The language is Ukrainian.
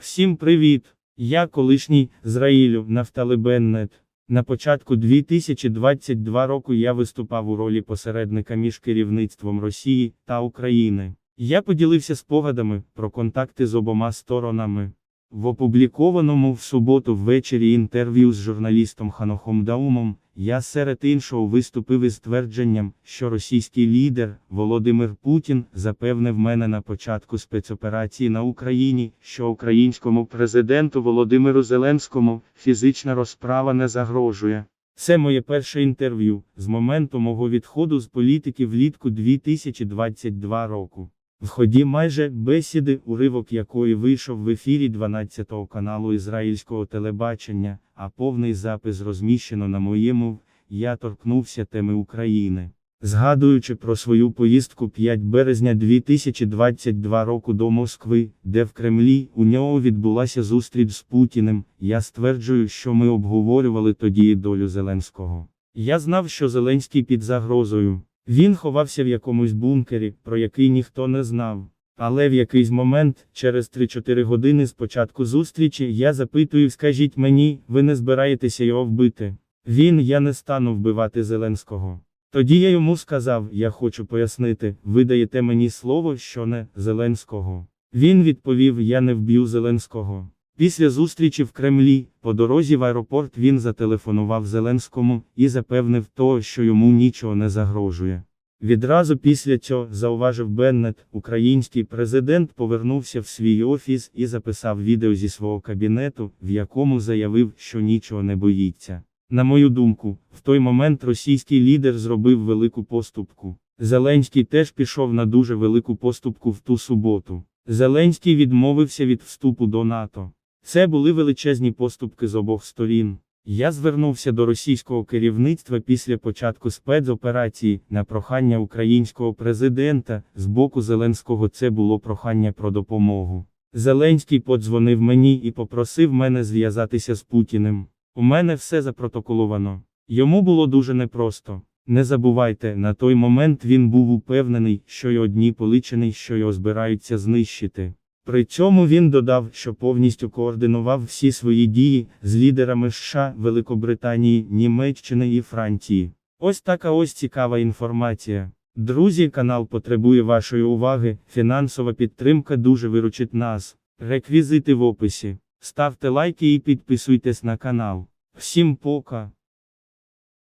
Всім привіт! Я колишній Зраїлю Нафтали Беннет. На початку 2022 року я виступав у ролі посередника між керівництвом Росії та України. Я поділився спогадами про контакти з обома сторонами. В опублікованому в суботу ввечері інтерв'ю з журналістом Ханохом Даумом, я серед іншого виступив із твердженням, що російський лідер Володимир Путін запевнив мене на початку спецоперації на Україні, що українському президенту Володимиру Зеленському фізична розправа не загрожує. Це моє перше інтерв'ю з моменту мого відходу з політики влітку 2022 року. В ході майже бесіди, уривок якої вийшов в ефірі 12-го каналу ізраїльського телебачення, а повний запис розміщено на моєму, я торкнувся теми України. Згадуючи про свою поїздку 5 березня 2022 року до Москви, де в Кремлі у нього відбулася зустріч з Путіним, я стверджую, що ми обговорювали тоді долю Зеленського. Я знав, що Зеленський під загрозою. Він ховався в якомусь бункері, про який ніхто не знав. Але в якийсь момент, через 3-4 години з початку зустрічі, я запитую, скажіть мені, ви не збираєтеся його вбити? Він, я не стану вбивати Зеленського. Тоді я йому сказав, я хочу пояснити, ви даєте мені слово, що не Зеленського. Він відповів, я не вб'ю Зеленського. Після зустрічі в Кремлі, по дорозі в аеропорт він зателефонував Зеленському і запевнив того, що йому нічого не загрожує. Відразу після цього, зауважив Беннет, український президент повернувся в свій офіс і записав відео зі свого кабінету, в якому заявив, що нічого не боїться. На мою думку, в той момент російський лідер зробив велику поступку. Зеленський теж пішов на дуже велику поступку в ту суботу. Зеленський відмовився від вступу до НАТО. Це були величезні поступки з обох сторін. Я звернувся до російського керівництва після початку спецоперації на прохання українського президента. З боку Зеленського це було прохання про допомогу. Зеленський подзвонив мені і попросив мене зв'язатися з Путіним. У мене все запротоколовано. Йому було дуже непросто. Не забувайте, на той момент він був упевнений, що й одні поличений, що його збираються знищити. При цьому він додав, що повністю координував всі свої дії з лідерами США, Великобританії, Німеччини і Франції. Ось така ось цікава інформація. Друзі, канал потребує вашої уваги, фінансова підтримка дуже виручить нас. Реквізити в описі. Ставте лайки і підписуйтесь на канал. Всім пока!